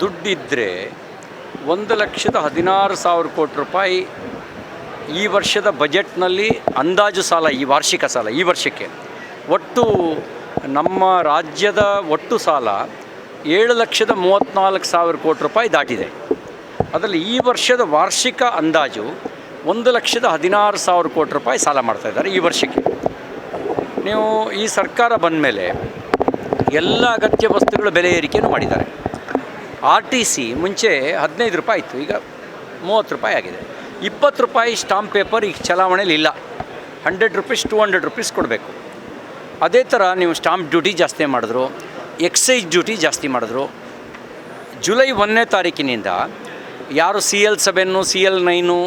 ದುಡ್ಡಿದ್ದರೆ ಒಂದು ಲಕ್ಷದ ಹದಿನಾರು ಸಾವಿರ ಕೋಟಿ ರೂಪಾಯಿ ಈ ವರ್ಷದ ಬಜೆಟ್ನಲ್ಲಿ ಅಂದಾಜು ಸಾಲ, ಈ ವಾರ್ಷಿಕ ಸಾಲ, ಈ ವರ್ಷಕ್ಕೆ ಒಟ್ಟು ನಮ್ಮ ರಾಜ್ಯದ ಒಟ್ಟು ಸಾಲ ಏಳು ಲಕ್ಷದ ಮೂವತ್ತ್ನಾಲ್ಕು ಸಾವಿರ ಕೋಟಿ ರೂಪಾಯಿ ದಾಟಿದೆ. ಅದರಲ್ಲಿ ಈ ವರ್ಷದ ವಾರ್ಷಿಕ ಅಂದಾಜು ಒಂದು ಲಕ್ಷದ ಹದಿನಾರು ಸಾವಿರ ಕೋಟಿ ರೂಪಾಯಿ ಸಾಲ ಮಾಡ್ತಾ ಇದ್ದಾರೆ ಈ ವರ್ಷಕ್ಕೆ. ನೀವು ಈ ಸರ್ಕಾರ ಬಂದ ಮೇಲೆ ಎಲ್ಲ ಅಗತ್ಯ ವಸ್ತುಗಳ ಬೆಲೆ ಏರಿಕೆಯನ್ನು ಮಾಡಿದ್ದಾರೆ. ಆರ್ ಟಿ ಸಿ ಮುಂಚೆ ಹದಿನೈದು ರೂಪಾಯಿ ಇತ್ತು, ಈಗ ಮೂವತ್ತು ರೂಪಾಯಿ ಆಗಿದೆ. ಇಪ್ಪತ್ತು ರೂಪಾಯಿ ಸ್ಟಾಂಪ್ ಪೇಪರ್ ಈಗ ಚಲಾವಣೆಯಲ್ಲಿ ಇಲ್ಲ. Hundred rupees, two hundred rupees ಕೊಡಬೇಕು. ಅದೇ ಥರ ನೀವು ಸ್ಟಾಂಪ್ ಡ್ಯೂಟಿ ಜಾಸ್ತಿ ಮಾಡಿದ್ರು ಎಕ್ಸೈಸ್ ಡ್ಯೂಟಿ ಜಾಸ್ತಿ ಮಾಡಿದ್ರು. ಜುಲೈ ಒಂದನೇ ತಾರೀಕಿನಿಂದ ಯಾರು C L seven, C L nine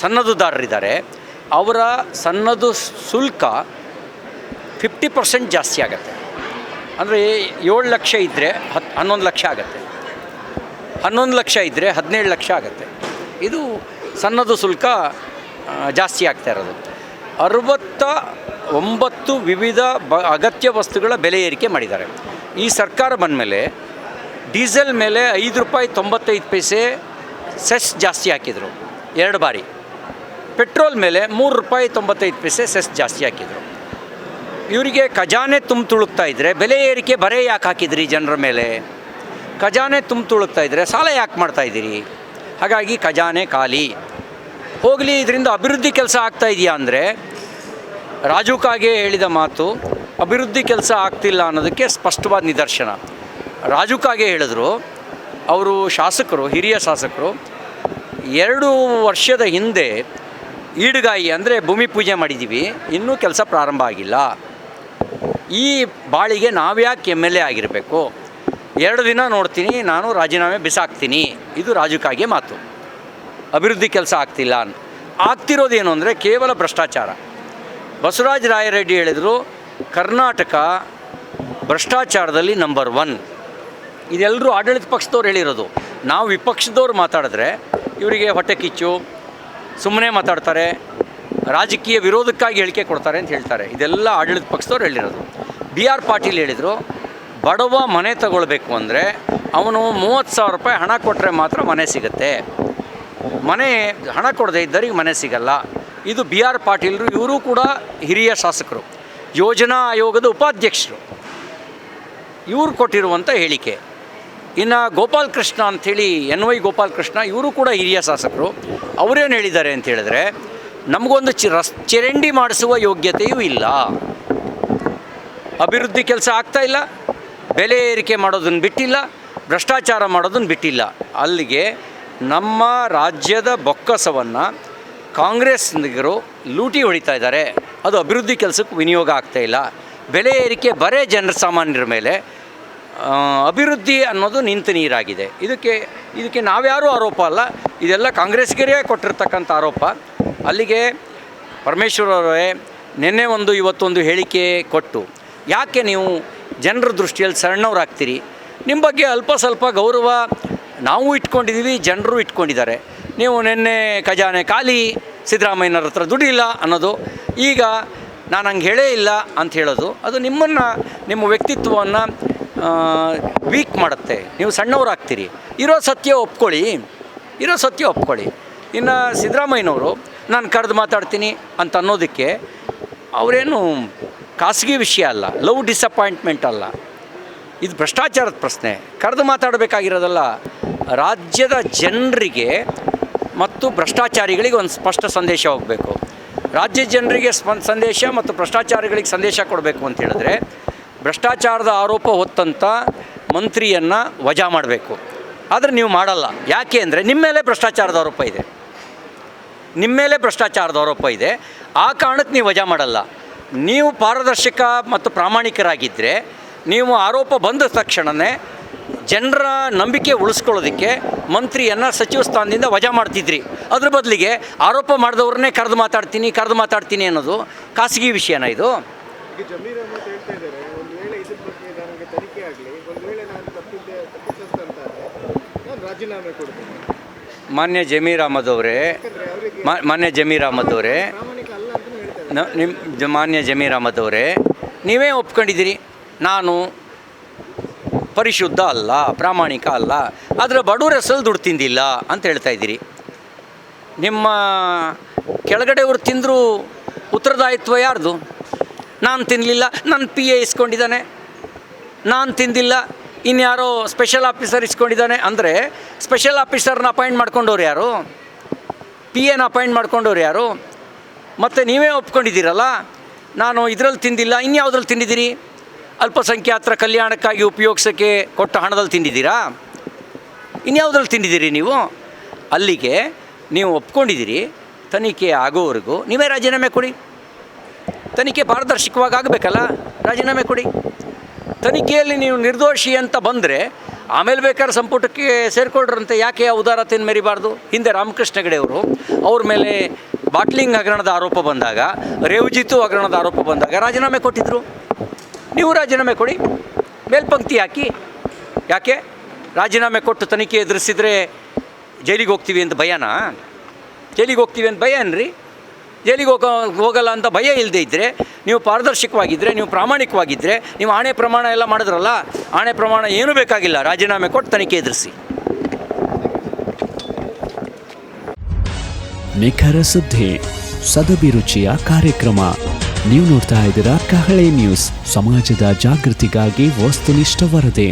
ಸನ್ನದುದಾರರಿದ್ದಾರೆ ಅವರ ಸನ್ನದು ಶುಲ್ಕ ಫಿಫ್ಟಿ ಪರ್ಸೆಂಟ್ ಜಾಸ್ತಿ ಆಗುತ್ತೆ. ಅಂದರೆ ಏಳು ಲಕ್ಷ ಇದ್ದರೆ ಹತ್ ಹನ್ನೊಂದು ಲಕ್ಷ ಆಗುತ್ತೆ. ಹನ್ನೊಂದು ಲಕ್ಷ ಇದ್ದರೆ ಹದಿನೇಳು ಲಕ್ಷ ಆಗುತ್ತೆ. ಇದು ಸಣ್ಣದು ಶುಲ್ಕ ಜಾಸ್ತಿ ಆಗ್ತಾ ಇರೋದು. ಅರವತ್ತ ಒಂಬತ್ತು ವಿವಿಧ ಬ, ಅಗತ್ಯ ವಸ್ತುಗಳ ಬೆಲೆ ಏರಿಕೆ ಮಾಡಿದ್ದಾರೆ. ಈ ಸರ್ಕಾರ ಬಂದಮೇಲೆ ಡೀಸೆಲ್ ಮೇಲೆ ಐದು ರೂಪಾಯಿ ತೊಂಬತ್ತೈದು ಪೈಸೆ ಸೆಸ್ ಜಾಸ್ತಿ ಹಾಕಿದರು. ಎರಡು ಬಾರಿ. ಪೆಟ್ರೋಲ್ ಮೇಲೆ ಮೂರು ರೂಪಾಯಿ ತೊಂಬತ್ತೈದು ಪೈಸೆ ಸೆಸ್ ಜಾಸ್ತಿ ಹಾಕಿದರು. ಇವರಿಗೆ ಖಜಾನೆ ತುಂಬ ತುಳುಕ್ತಾ ಇದ್ದರೆ ಬೆಲೆ ಏರಿಕೆ ಬರೇ ಯಾಕೆ ಹಾಕಿದ್ರಿ ಜನರ ಮೇಲೆ? ಖಜಾನೆ ತುಂಬ ತುಳುಕ್ತಾ ಇದ್ದರೆ ಸಾಲ ಯಾಕೆ ಮಾಡ್ತಾ ಇದ್ದೀರಿ? ಹಾಗಾಗಿ ಖಜಾನೆ ಖಾಲಿ. ಹೋಗಲಿ, ಇದರಿಂದ ಅಭಿವೃದ್ಧಿ ಕೆಲಸ ಆಗ್ತಾ ಇದೆಯಾ ಅಂದರೆ ರಾಜು ಕಾಗೆ ಹೇಳಿದ ಮಾತು ಅಭಿವೃದ್ಧಿ ಕೆಲಸ ಆಗ್ತಿಲ್ಲ ಅನ್ನೋದಕ್ಕೆ ಸ್ಪಷ್ಟವಾದ ನಿದರ್ಶನ. ರಾಜು ಕಾಗೆ ಹೇಳಿದ್ರು, ಅವರು ಶಾಸಕರು, ಹಿರಿಯ ಶಾಸಕರು, ಎರಡು ವರ್ಷದ ಹಿಂದೆ ಈಡುಗಾಯಿ ಅಂದರೆ ಭೂಮಿ ಪೂಜೆ ಮಾಡಿದ್ದೀವಿ ಇನ್ನೂ ಕೆಲಸ ಪ್ರಾರಂಭ ಆಗಿಲ್ಲ. ಈ ಬಾಳಿಗೆ ನಾವ್ಯಾಕೆ ಎಂ ಎಲ್ ಎ ಆಗಿರಬೇಕು? ಎರಡು ದಿನ ನೋಡ್ತೀನಿ, ನಾನು ರಾಜೀನಾಮೆ ಬಿಸಾಕ್ತೀನಿ. ಇದು ರಾಜು ಕಾಗೆ ಮಾತು. ಅಭಿವೃದ್ಧಿ ಕೆಲಸ ಆಗ್ತಿಲ್ಲ ಅನ್. ಆಗ್ತಿರೋದು ಏನು ಅಂದರೆ ಕೇವಲ ಭ್ರಷ್ಟಾಚಾರ. ಬಸವರಾಜ ರಾಯರೆಡ್ಡಿ ಹೇಳಿದರು, ಕರ್ನಾಟಕ ಭ್ರಷ್ಟಾಚಾರದಲ್ಲಿ ನಂಬರ್ ಒನ್ ಇದೆಲ್ಲರೂ ಆಡಳಿತ ಪಕ್ಷದವ್ರು ಹೇಳಿರೋದು. ನಾವು ವಿಪಕ್ಷದವ್ರು ಮಾತಾಡಿದ್ರೆ, ಇವರಿಗೆ ಹೊಟ್ಟೆ ಕಿಚ್ಚು ಸುಮ್ಮನೆ ಮಾತಾಡ್ತಾರೆ. ರಾಜಕೀಯ ವಿರೋಧಕ್ಕಾಗಿ ಹೇಳಿಕೆ ಕೊಡ್ತಾರೆ ಅಂತ ಹೇಳ್ತಾರೆ. ಇದೆಲ್ಲ ಆಡಳಿತ ಪಕ್ಷದವ್ರು ಹೇಳಿರೋದು. ಬಿ ಆರ್ ಪಾಟೀಲ್ ಹೇಳಿದರು, ಬಡವ ಮನೆ ತಗೊಳ್ಬೇಕು ಅಂದರೆ ಅವನು ಮೂವತ್ತು ಸಾವಿರ ರೂಪಾಯಿ ಹಣ ಕೊಟ್ಟರೆ ಮಾತ್ರ ಮನೆ ಸಿಗುತ್ತೆ. ಮನೆ, ಹಣ ಕೊಡದೆ ಇದ್ದರಿಗೆ ಮನೆ ಸಿಗಲ್ಲ. ಇದು ಬಿ ಆರ್ ಪಾಟೀಲರು, ಇವರು ಕೂಡ ಹಿರಿಯ ಶಾಸಕರು. ಯೋಜನಾ ಆಯೋಗದ ಉಪಾಧ್ಯಕ್ಷರು. ಇವರು ಕೊಟ್ಟಿರುವಂಥ ಹೇಳಿಕೆ. ಇನ್ನು ಗೋಪಾಲ್ ಕೃಷ್ಣ ಅಂಥೇಳಿ ಎನ್ ವೈ ಗೋಪಾಲ್ ಕೃಷ್ಣ ಇವರು ಕೂಡ ಹಿರಿಯ ಶಾಸಕರು. ಅವರೇನು ಹೇಳಿದ್ದಾರೆ ಅಂತ ಹೇಳಿದ್ರೆ ನಮಗೊಂದು ಚಿ ರಸ್ ಚರಂಡಿ ಮಾಡಿಸುವ ಯೋಗ್ಯತೆಯೂ ಇಲ್ಲ. ಅಭಿವೃದ್ಧಿ ಕೆಲಸ ಆಗ್ತಾ ಇಲ್ಲ, ಬೆಲೆ ಏರಿಕೆ ಮಾಡೋದನ್ನು ಬಿಟ್ಟಿಲ್ಲ, ಭ್ರಷ್ಟಾಚಾರ ಮಾಡೋದನ್ನು ಬಿಟ್ಟಿಲ್ಲ. ಅಲ್ಲಿಗೆ ನಮ್ಮ ರಾಜ್ಯದ ಬೊಕ್ಕಸವನ್ನು ಕಾಂಗ್ರೆಸ್ನಿಗರು ಲೂಟಿ ಹೊಡಿತಾ ಇದ್ದಾರೆ. ಅದು ಅಭಿವೃದ್ಧಿ ಕೆಲಸಕ್ಕೆ ವಿನಿಯೋಗ ಆಗ್ತಾ ಇಲ್ಲ. ಬೆಲೆ ಏರಿಕೆ ಬರೇ ಜನರ ಸಾಮಾನ್ಯರ ಮೇಲೆ ಅಭಿವೃದ್ಧಿ ಅನ್ನೋದು ನಿಂತ ನೀರಾಗಿದೆ. ಇದಕ್ಕೆ ಇದಕ್ಕೆ ನಾವ್ಯಾರೂ ಆರೋಪ ಅಲ್ಲ. ಇದೆಲ್ಲ ಕಾಂಗ್ರೆಸ್ಗರೇ ಕೊಟ್ಟಿರ್ತಕ್ಕಂಥ ಆರೋಪ. ಅಲ್ಲಿಗೆ ಪರಮೇಶ್ವರವರೇ ನಿನ್ನೆ ಒಂದು ಇವತ್ತೊಂದು ಹೇಳಿಕೆ ಕೊಟ್ಟು. ಯಾಕೆ ನೀವು ಜನರ ದೃಷ್ಟಿಯಲ್ಲಿ ಸಣ್ಣವರಾಗ್ತೀರಿ ನಿಮ್ಮ ಬಗ್ಗೆ ಅಲ್ಪ ಸ್ವಲ್ಪ ಗೌರವ ನಾವು ಇಟ್ಕೊಂಡಿದ್ದೀವಿ ಜನರು ಇಟ್ಕೊಂಡಿದ್ದಾರೆ. ನೀವು ನಿನ್ನೆ ಖಜಾನೆ ಖಾಲಿ, ಸಿದ್ದರಾಮಯ್ಯನವ್ರ ಹತ್ರ ದುಡಿಲ್ಲ ಅನ್ನೋದು. ಈಗ ನಾನು ಹಂಗೆ ಹೇಳೇ ಇಲ್ಲ ಅಂತ ಹೇಳೋದು. ಅದು ನಿಮ್ಮನ್ನು, ನಿಮ್ಮ ವ್ಯಕ್ತಿತ್ವವನ್ನು ವೀಕ್ ಮಾಡುತ್ತೆ. ನೀವು ಸಣ್ಣವರಾಗ್ತೀರಿ ಇರೋ ಸತ್ಯ ಒಪ್ಕೊಳ್ಳಿ. ಇರೋ ಸತ್ಯ ಒಪ್ಕೊಳ್ಳಿ. ಇನ್ನು ಸಿದ್ದರಾಮಯ್ಯನವರು ನಾನು ಕರೆದು ಮಾತಾಡ್ತೀನಿ ಅಂತ ಅನ್ನೋದಕ್ಕೆ ಅವರೇನು ಖಾಸಗಿ ವಿಷಯ ಅಲ್ಲ, ಲವ್ ಡಿಸಪಾಯಿಂಟ್ಮೆಂಟ್ ಅಲ್ಲ. ಇದು ಭ್ರಷ್ಟಾಚಾರದ ಪ್ರಶ್ನೆ. ಕರೆದು ಮಾತಾಡಬೇಕಾಗಿರೋದಲ್ಲ ರಾಜ್ಯದ ಜನರಿಗೆ ಮತ್ತು ಭ್ರಷ್ಟಾಚಾರಿಗಳಿಗೆ ಒಂದು ಸ್ಪಷ್ಟ ಸಂದೇಶ ಹೋಗಬೇಕು. ರಾಜ್ಯ ಜನರಿಗೆ ಸ್ಪ, ಸಂದೇಶ ಮತ್ತು ಭ್ರಷ್ಟಾಚಾರಿಗಳಿಗೆ ಸಂದೇಶ ಕೊಡಬೇಕು ಅಂತ ಹೇಳಿದ್ರೆ ಭ್ರಷ್ಟಾಚಾರದ ಆರೋಪ ಹೊತ್ತಂಥ ಮಂತ್ರಿಯನ್ನು ವಜಾ ಮಾಡಬೇಕು. ಆದರೆ ನೀವು ಮಾಡಲ್ಲ. ಯಾಕೆ ಅಂದರೆ ನಿಮ್ಮ ಮೇಲೆ ಭ್ರಷ್ಟಾಚಾರದ ಆರೋಪ ಇದೆ. ನಿಮ್ಮ ಮೇಲೆ ಭ್ರಷ್ಟಾಚಾರದ ಆರೋಪ ಇದೆ. ಆ ಕಾರಣಕ್ಕೆ ನೀವು ವಜಾ ಮಾಡಲ್ಲ. ನೀವು ಪಾರದರ್ಶಕ ಮತ್ತು ಪ್ರಾಮಾಣಿಕರಾಗಿದ್ದರೆ ನೀವು ಆರೋಪ ಬಂದ ತಕ್ಷಣವೇ ಜನರ ನಂಬಿಕೆ ಉಳಿಸ್ಕೊಳ್ಳೋದಕ್ಕೆ ಮಂತ್ರಿಯನ್ನು ಸಚಿವ ಸ್ಥಾನದಿಂದ ವಜಾ ಮಾಡ್ತಿದ್ರಿ. ಅದ್ರ ಬದಲಿಗೆ ಆರೋಪ ಮಾಡಿದವ್ರನ್ನೇ ಕರೆದು ಮಾತಾಡ್ತೀನಿ ಕರೆದು ಮಾತಾಡ್ತೀನಿ ಅನ್ನೋದು ಖಾಸಗಿ ವಿಷಯನ ಇದು? ಮಾನ್ಯ ಜಮೀರ್ ಅಹಮದ್ ಅವರೇ ಮಾನ್ಯ ಜಮೀರ್ ಅಹಮದ್ ಅವರೇ. ನಿಮ್ಮ ಮಾನ್ಯ ಜಮೀರ್ ಅಹಮದ್ ಅವರೇ, ನೀವೇ ಒಪ್ಕೊಂಡಿದ್ದೀರಿ? ನಾನು ಪರಿಶುದ್ಧ ಅಲ್ಲ, ಪ್ರಾಮಾಣಿಕ ಅಲ್ಲ, ಆದರೆ ಬಡವರ ಸಲ್ ದುಡ್ಡು ತಿಂದಿಲ್ಲ ಅಂತ ಹೇಳ್ತಾ ಇದ್ದೀರಿ. ನಿಮ್ಮ ಕೆಳಗಡೆಯವ್ರು ತಿಂದರೂ ಉತ್ತರದಾಯಿತ್ವ ಯಾರ್ದು? ನಾನು ತಿನ್ನಲಿಲ್ಲ ನನ್ನ ಪಿ ಎ ಇಸ್ಕೊಂಡಿದ್ದಾನೆ. ನಾನು ತಿಂದಿಲ್ಲ, ಇನ್ಯಾರೋ ಸ್ಪೆಷಲ್ ಆಫೀಸರ್ ಇಸ್ಕೊಂಡಿದ್ದಾನೆ. ಅಂದರೆ ಸ್ಪೆಷಲ್ ಆಫೀಸರ್ನ ಅಪಾಯಿಂಟ್ ಮಾಡ್ಕೊಂಡವ್ರು ಯಾರು? ಪಿ ಎನ್ ಅಪಾಯಿಂಟ್ ಮಾಡ್ಕೊಂಡವ್ರು ಯಾರು? ಮತ್ತು ನೀವೇ ಒಪ್ಕೊಂಡಿದ್ದೀರಲ್ಲ? ನಾನು ಇದರಲ್ಲಿ ತಿಂದಿಲ್ಲ, ಇನ್ಯಾವುದ್ರಲ್ಲಿ ತಿಂದಿದ್ದೀರಿ? ಅಲ್ಪಸಂಖ್ಯಾತರ ಕಲ್ಯಾಣಕ್ಕಾಗಿ ಉಪಯೋಗಿಸೋಕ್ಕೆ ಕೊಟ್ಟ ಹಣದಲ್ಲಿ ತಿಂದಿದ್ದೀರಾ? ಇನ್ಯಾವುದ್ರಲ್ಲಿ ತಿಂದಿದ್ದೀರಿ ನೀವು? ಅಲ್ಲಿಗೆ ನೀವು ಒಪ್ಕೊಂಡಿದ್ದೀರಿ, ತನಿಖೆ ಆಗೋವರೆಗೂ ನೀವೇ ರಾಜೀನಾಮೆ ಕೊಡಿ. ತನಿಖೆ ಪಾರದರ್ಶಕವಾಗಿ ಆಗಬೇಕಲ್ಲ, ರಾಜೀನಾಮೆ ಕೊಡಿ. ತನಿಖೆಯಲ್ಲಿ ನೀವು ನಿರ್ದೋಷಿ ಅಂತ ಬಂದರೆ ಆಮೇಲೆ ಬೇಕಾದ್ರೆ ಸಂಪುಟಕ್ಕೆ ಸೇರಿಕೊಳ್ಳ್ರಂತೆ ಯಾಕೆ ಉದಾರತೆಯನ್ನು ಮೆರಿಬಾರ್ದು? ಹಿಂದೆ ರಾಮಕೃಷ್ಣ ಹೆಗಡೆಯವರು ಅವ್ರ ಮೇಲೆ ಬಾಟ್ಲಿಂಗ್ ಹಗರಣದ ಆರೋಪ ಬಂದಾಗ ರೇವಜಿತು ಹಗರಣದ ಆರೋಪ ಬಂದಾಗ ರಾಜೀನಾಮೆ ಕೊಟ್ಟಿದ್ದರು ನೀವು ರಾಜೀನಾಮೆ ಕೊಡಿ, ಮೇಲ್ಪಂಕ್ತಿ ಹಾಕಿ. ಯಾಕೆ? ರಾಜೀನಾಮೆ ಕೊಟ್ಟು ತನಿಖೆ ಎದುರಿಸಿದ್ರೆ ಜೈಲಿಗೆ ಹೋಗ್ತೀವಿ ಅಂತ ಭಯನಾ? ಜೈಲಿಗೆ ಹೋಗ್ತೀವಿ ಅಂತ ಭಯ ಏನ್ರಿ? ಜೈಲಿಗೆ ಹೋಗೋ ಹೋಗಲ್ಲ ಅಂತ ಭಯ ಇಲ್ಲದೆ ಇದ್ದರೆ ನೀವು ಪಾರದರ್ಶಕವಾಗಿದ್ದರೆ ನೀವು ಪ್ರಾಮಾಣಿಕವಾಗಿದ್ದರೆ ನೀವು ಆಣೆ ಪ್ರಮಾಣ ಎಲ್ಲ ಮಾಡಿದ್ರಲ್ಲ, ಆಣೆ ಪ್ರಮಾಣ ಏನೂ ಬೇಕಾಗಿಲ್ಲ. ರಾಜೀನಾಮೆ ಕೊಟ್ಟು ತನಿಖೆ ಎದುರಿಸಿ. ನಿಖರ ಸುದ್ದಿ ಸದಭಿರುಚಿಯ ಕಾರ್ಯಕ್ರಮ. ನೀವು ನೋಡ್ತಾ ಇದ್ದೀರಾ ಕಹಳೆ ನ್ಯೂಸ್. ಸಮಾಜದ ಜಾಗೃತಿಗಾಗಿ ವಸ್ತುನಿಷ್ಠ ವರದಿ.